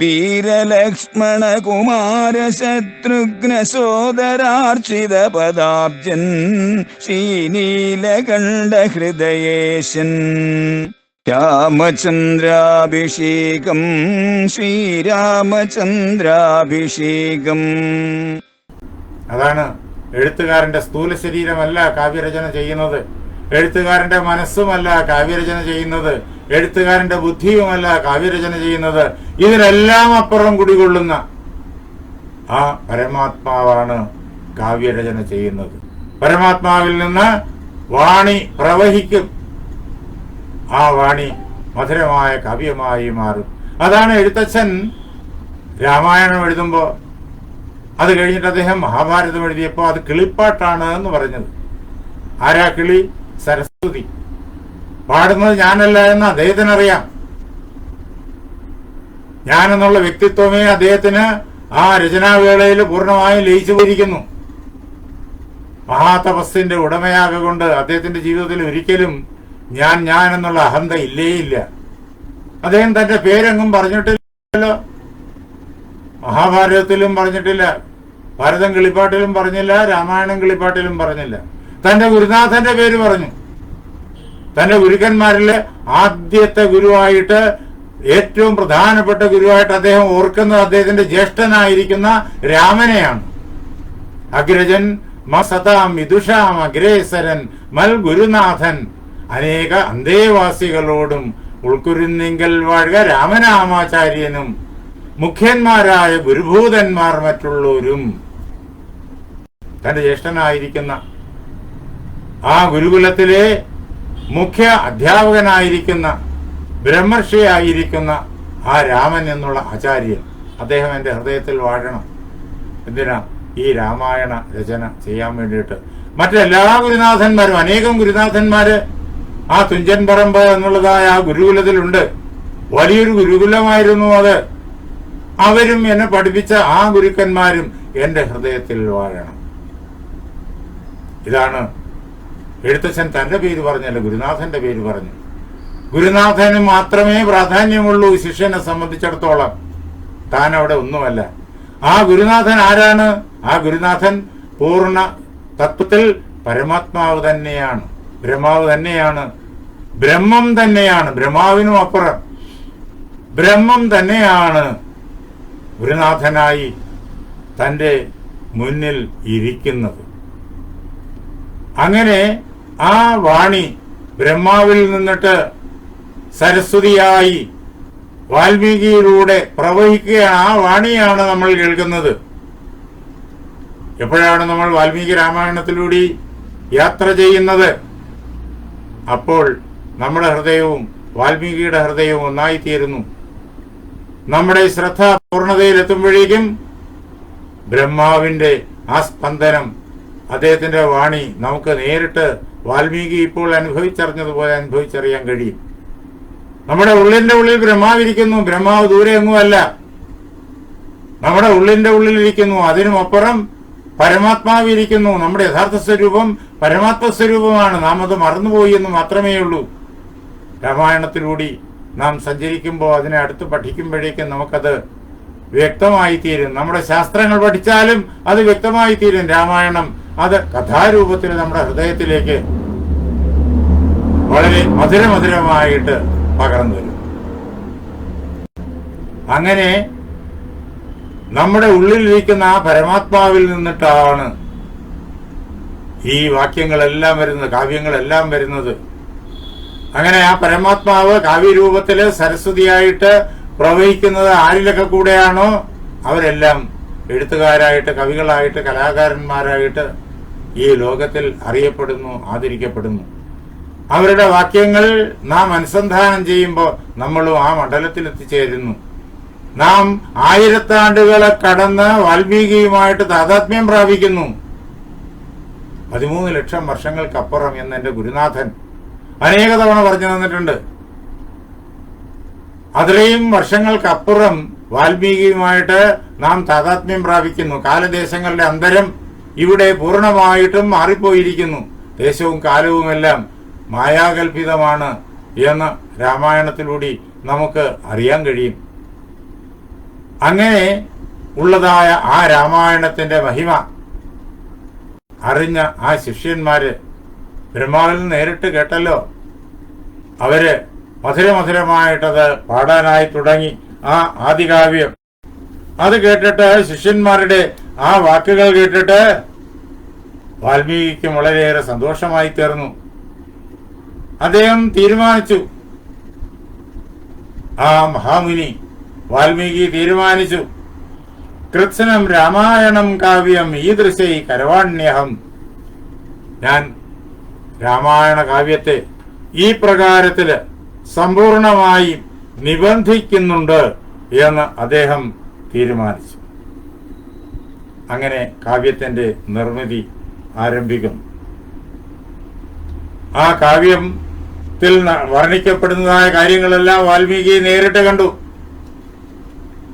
വീരലക്ഷ്മണ കുമാര ശത്രുഘ്ന സോദരാർച്ചിത പദാബ്ജൻ ശ്രീനീലകണ്ഠ ഹൃദയേശൻ രാമചന്ദ്രാഭിഷേകം ശ്രീരാമചന്ദ്രാഭിഷേകം. അതാണ് എഴുത്തുകാരന്റെ സ്ഥൂല ശരീരമല്ല കാവ്യരചന ചെയ്യുന്നത്. എഴുത്തുകാരന്റെ മനസ്സുമല്ല കാവ്യരചന ചെയ്യുന്നത്. എഴുത്തുകാരന്റെ ബുദ്ധിയുമല്ല കാവ്യരചന ചെയ്യുന്നത്. ഇതിനെല്ലാം അപ്പുറം കുടികൊള്ളുന്ന ആ പരമാത്മാവാണ് കാവ്യരചന ചെയ്യുന്നത്. പരമാത്മാവിൽ നിന്ന് വാണി പ്രവഹിക്കും. ആ വാണി മധുരമായ കാവ്യമായി മാറും. അതാണ് എഴുത്തച്ഛൻ രാമായണം എഴുതുമ്പോ. അത് കഴിഞ്ഞിട്ട് അദ്ദേഹം മഹാഭാരതം എഴുതിയപ്പോൾ അത് കിളിപ്പാട്ടാണ് എന്ന് പറഞ്ഞത്. ആരാ കിളി? സരസ്വതി. പാടുന്നത് ഞാനല്ല എന്ന് അദ്ദേഹത്തിന് അറിയാം ഞാനെന്നുള്ള വ്യക്തിത്വമേ അദ്ദേഹത്തിന് ആ രചനാവേളയിൽ പൂർണമായും ലയിച്ചു പോയിരിക്കുന്നു. മഹാതപസ്സിന്റെ ഉടമയാകൊണ്ട് അദ്ദേഹത്തിന്റെ ജീവിതത്തിൽ ഒരിക്കലും ഞാൻ ഞാൻ എന്നുള്ള അഹന്ത ഇല്ലേയില്ല. ഇല്ല അദ്ദേഹം തന്റെ പേരെങ്ങും പറഞ്ഞിട്ടില്ലല്ലോ. മഹാഭാരതത്തിലും പറഞ്ഞിട്ടില്ല. ഭാരതം കിളിപ്പാട്ടിലും പറഞ്ഞില്ല. രാമായണം കിളിപ്പാട്ടിലും പറഞ്ഞില്ല. തന്റെ ഗുരുനാഥന്റെ പേര് പറഞ്ഞു. തന്റെ ഗുരുക്കന്മാരിൽ ആദ്യത്തെ ഗുരുവായിട്ട് ഏറ്റവും പ്രധാനപ്പെട്ട ഗുരുവായിട്ട് അദ്ദേഹം ഓർക്കുന്നത് അദ്ദേഹത്തിന്റെ ജ്യേഷ്ഠനായിരിക്കുന്ന രാമനെയാണ്. അഗ്രജൻ മസതാം വിദുഷാം അഗ്രേസരൻ മൽ ഗുരുനാഥൻ. അനേക അന്തേവാസികളോടും ഉൾക്കുരുന്നിങ്കൽ വാഴുക രാമനാമാചാര്യനും മുഖ്യന്മാരായ ഗുരുഭൂതന്മാർ മറ്റുള്ളവരും. തന്റെ ജ്യേഷ്ഠനായിരിക്കുന്ന ആ ഗുരുകുലത്തിലെ മുഖ്യ അധ്യാപകനായിരിക്കുന്ന ബ്രഹ്മർഷിയായിരിക്കുന്ന ആ രാമൻ എന്നുള്ള ആചാര്യൻ അദ്ദേഹം എന്റെ ഹൃദയത്തിൽ വാഴണം. എന്തിനാ? ഈ രാമായണ രചന ചെയ്യാൻ വേണ്ടിയിട്ട്. മറ്റെല്ലാ ഗുരുനാഥന്മാരും അനേകം ഗുരുനാഥന്മാര് ആ തുഞ്ചൻ പറമ്പ് എന്നുള്ളതായ ആ ഗുരുകുലത്തിലുണ്ട്. വലിയൊരു ഗുരുകുലമായിരുന്നു അത്. അവരും എന്നെ പഠിപ്പിച്ച ആ ഗുരുക്കന്മാരും എന്റെ ഹൃദയത്തിൽ വാഴണം. ഇതാണ് എഴുത്തച്ഛൻ തന്റെ പേര് പറഞ്ഞല്ല ഗുരുനാഥന്റെ പേര് പറഞ്ഞു. ഗുരുനാഥന് മാത്രമേ പ്രാധാന്യമുള്ളൂ ശിഷ്യനെ സംബന്ധിച്ചിടത്തോളം. താൻ അവിടെ ഒന്നുമല്ല. ആ ഗുരുനാഥൻ ആരാണ്? ആ ഗുരുനാഥൻ പൂർണ തത്വത്തിൽ പരമാത്മാവ് തന്നെയാണ്. ബ്രഹ്മാവ് തന്നെയാണ്. ബ്രഹ്മം തന്നെയാണ്. ബ്രഹ്മാവിനും അപ്പുറം. ബ്രഹ്മം തന്നെയാണ് ഗുരുനാഥനായി തന്റെ മുന്നിൽ ഇരിക്കുന്നത്. അങ്ങനെ ആ വാണി ബ്രഹ്മാവിൽ നിന്നിട്ട് സരസ്വതിയായി വാൽമീകിയിലൂടെ പ്രവഹിക്കുകയാണ്. ആ വാണിയാണ് നമ്മൾ കേൾക്കുന്നത്. എപ്പോഴാണ് നമ്മൾ വാൽമീകി രാമായണത്തിലൂടെ യാത്ര ചെയ്യുന്നത്? അപ്പോൾ നമ്മുടെ ഹൃദയവും വാൽമീകിയുടെ ഹൃദയവും ഒന്നായിത്തീരുന്നു. നമ്മുടെ ശ്രദ്ധ പൂർണതയിലെത്തുമ്പോഴേക്കും ബ്രഹ്മാവിന്റെ ആ സ്പന്ദനം അദ്ദേഹത്തിന്റെ വാണി നമുക്ക് നേരിട്ട് വാൽമീകി ഇപ്പോൾ അനുഭവിച്ചറിഞ്ഞതുപോലെ അനുഭവിച്ചറിയാൻ കഴിയും. നമ്മുടെ ഉള്ളിന്റെ ഉള്ളിൽ ബ്രഹ്മാവിരിക്കുന്നു. ബ്രഹ്മാവ് ദൂരെ ഒന്നുമല്ല നമ്മുടെ ഉള്ളിന്റെ ഉള്ളിലിരിക്കുന്നു. അതിനുമപ്പുറം പരമാത്മാവിരിക്കുന്നു. നമ്മുടെ യഥാർത്ഥ സ്വരൂപം പരമാത്മ സ്വരൂപമാണ്. നാം അത് മറന്നുപോയി എന്ന് മാത്രമേ ഉള്ളൂ. രാമായണത്തിലൂടെ നാം സഞ്ചരിക്കുമ്പോൾ അതിനെ അടുത്ത് പഠിക്കുമ്പോഴേക്കും നമുക്കത് വ്യക്തമായി തീരും നമ്മുടെ ശാസ്ത്രങ്ങൾ പഠിച്ചാലും അത് വ്യക്തമായി തീരും രാമായണം അത് കഥാരൂപത്തിൽ നമ്മുടെ ഹൃദയത്തിലേക്ക് വളരെ മധുരമധുരമായിട്ട് പകർന്നു വരും അങ്ങനെ നമ്മുടെ ഉള്ളിലിരിക്കുന്ന ആ പരമാത്മാവിൽ നിന്നിട്ടാണ് ഈ വാക്യങ്ങളെല്ലാം വരുന്നത് കാവ്യങ്ങളെല്ലാം വരുന്നത്. അങ്ങനെ ആ പരമാത്മാവ് കാവ്യരൂപത്തിൽ സരസ്വതിയായിട്ട് പ്രവഹിക്കുന്നത് ആരിലൊക്കെ കൂടെയാണോ അവരെല്ലാം എഴുത്തുകാരായിട്ട് കവികളായിട്ട് കലാകാരന്മാരായിട്ട് ഈ ലോകത്തിൽ അറിയപ്പെടുന്നു ആദരിക്കപ്പെടുന്നു. അവരുടെ വാക്യങ്ങൾ നാം അനുസന്ധാനം ചെയ്യുമ്പോൾ നമ്മളും ആ മണ്ഡലത്തിൽ എത്തിച്ചേരുന്നു നാം ആയിരത്താണ്ടുകളെ കടന്ന് വാൽമീകിയുമായിട്ട് താതാത്മ്യം പ്രാപിക്കുന്നു. പതിമൂന്ന് ലക്ഷം വർഷങ്ങൾക്കപ്പുറം എന്ന് എന്റെ ഗുരുനാഥൻ അനേക തവണ പറഞ്ഞു തന്നിട്ടുണ്ട്. അത്രയും വർഷങ്ങൾക്കപ്പുറം വാൽമീകിയുമായിട്ട് നാം താതാത്മ്യം പ്രാപിക്കുന്നു. കാലദേശങ്ങളുടെ അന്തരം ഇവിടെ പൂർണമായിട്ടും മാറിപ്പോയിരിക്കുന്നു. ദേശവും കാലവുമെല്ലാം മായാകൽപിതമാണ് എന്ന് രാമായണത്തിലൂടെ നമുക്ക് അറിയാൻ കഴിയും. അങ്ങനെ ഉള്ളതായ ആ രാമായണത്തിന്റെ മഹിമ അറിഞ്ഞ ആ ശിഷ്യന്മാര് ബ്രഹ്മാവിൽ നേരിട്ട് കേട്ടല്ലോ. അവർ മധുരമധുരമായിട്ടത് പാടാനായി തുടങ്ങി ആ ആദികാവ്യം. അത് കേട്ടിട്ട് ശിഷ്യന്മാരുടെ ആ വാക്കുകൾ കേട്ടിട്ട് വാൽമീകിക്കും വളരെയേറെ സന്തോഷമായി തീർന്നു അദ്ദേഹം തീരുമാനിച്ചു. ആ മഹാമുനി വാൽമീകി തീരുമാനിച്ചു. കൃത്സനം രാമായണം കാവ്യം ഈദൃശൈ കരവാണ്യഹം. ഞാൻ രാമായണ കാവ്യത്തെ ഈ പ്രകാരത്തിൽ സമ്പൂർണമായി നിബന്ധിക്കുന്നുണ്ട് എന്ന് അദ്ദേഹം തീരുമാനിച്ചു. അങ്ങനെ കാവ്യത്തിന്റെ നിർമ്മിതി ആരംഭിക്കുന്നു. ആ കാവ്യത്തിൽ ന- വർണിക്കപ്പെടുന്നതായ കാര്യങ്ങളെല്ലാം വാൽമീകി നേരിട്ട് കണ്ടു.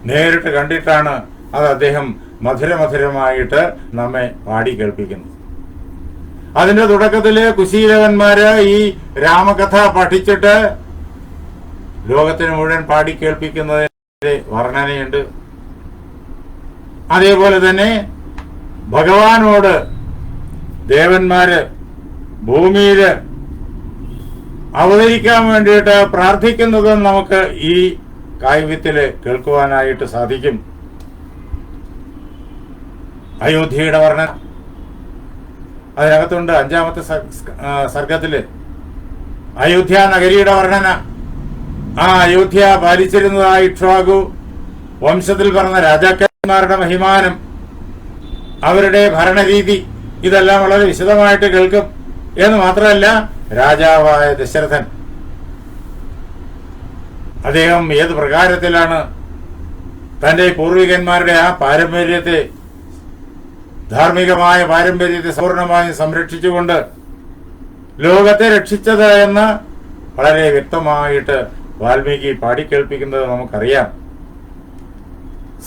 നേരിട്ട് കണ്ടിട്ടാണ് അത് അദ്ദേഹം മധുരമധുരമായിട്ട് നമ്മെ പാടി കേൾപ്പിക്കുന്നത്. അതിന്റെ തുടക്കത്തിൽ കുശീലകന്മാര് ഈ രാമകഥ പഠിച്ചിട്ട് ലോകത്തിന് മുഴുവൻ പാടി കേൾപ്പിക്കുന്നതിന്റെ വർണനയുണ്ട്. അതേപോലെ തന്നെ ഭഗവാനോട് ദേവന്മാര് ഭൂമിയിൽ അവതരിക്കാൻ വേണ്ടിയിട്ട് പ്രാർത്ഥിക്കുന്നത് നമുക്ക് ഈ കാവ്യത്തിൽ കേൾക്കുവാനായിട്ട് സാധിക്കും. അയോധ്യയുടെ വർണന അതിനകത്തുണ്ട് അഞ്ചാമത്തെ സർഗത്തിൽ. അയോധ്യ നഗരിയുടെ വർണന. ആ അയോധ്യ പാലിച്ചിരുന്നതായ ഇക്ഷ്വാകു വംശത്തിൽ പറഞ്ഞ രാജാക്കന്മാരുടെ മഹിമാനം. അവരുടെ ഭരണരീതി ഇതെല്ലാം വളരെ വിശദമായിട്ട് കേൾക്കും. എന്ന് മാത്രമല്ല രാജാവായ ദശരഥൻ അദ്ദേഹം ഏത് പ്രകാരത്തിലാണ് തന്റെ പൂർവികന്മാരുടെ ആ പാരമ്പര്യത്തെ ധാർമ്മികമായ പാരമ്പര്യത്തെ പൂർണമായും സംരക്ഷിച്ചുകൊണ്ട് ലോകത്തെ രക്ഷിച്ചത് എന്ന് വളരെ വ്യക്തമായിട്ട് വാൽമീകി പാടിക്കേൾപ്പിക്കുന്നത് നമുക്കറിയാം.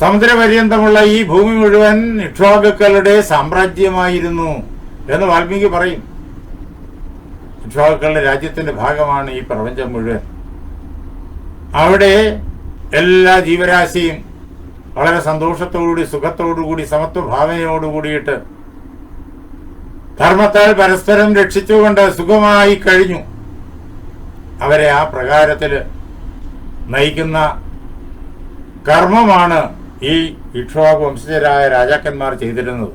സമുദ്രപര്യന്തമുള്ള ഈ ഭൂമി മുഴുവൻ നിക്ഷോഭക്കളുടെ സാമ്രാജ്യമായിരുന്നു എന്ന് വാൽമീകി പറയും. ഇക്ഷ്വാകുക്കളുടെ രാജ്യത്തിന്റെ ഭാഗമാണ് ഈ പ്രപഞ്ചം മുഴുവൻ. അവിടെ എല്ലാ ജീവരാശിയും വളരെ സന്തോഷത്തോടുകൂടി സുഖത്തോടുകൂടി സമത്വഭാവനയോടുകൂടിയിട്ട് ധർമ്മത്താൽ പരസ്പരം രക്ഷിച്ചുകൊണ്ട് സുഖമായി കഴിഞ്ഞു. അവരെ ആ പ്രകാരത്തിൽ നയിക്കുന്ന കർമ്മമാണ് ഈ ഇക്ഷ്വാക് വംശജരായ രാജാക്കന്മാർ ചെയ്തിരുന്നത്.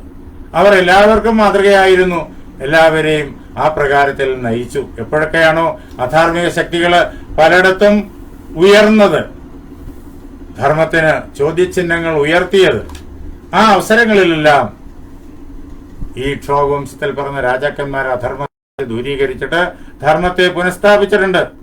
അവർ എല്ലാവർക്കും മാതൃകയായിരുന്നു. എല്ലാവരെയും ആ പ്രകാരത്തിൽ നയിച്ചു. എപ്പോഴൊക്കെയാണോ അധാർമിക ശക്തികൾ പലയിടത്തും ഉയർന്നത്. ധർമ്മത്തിന് ചോദ്യചിഹ്നങ്ങൾ ഉയർത്തിയത്. ആ അവസരങ്ങളിലെല്ലാം ഈ ക്ഷോവംശത്തിൽ പറഞ്ഞ രാജാക്കന്മാർ അധർമ്മത്തെ ദൂരീകരിച്ചിട്ട് ധർമ്മത്തെ പുനഃസ്ഥാപിച്ചിട്ടുണ്ട്.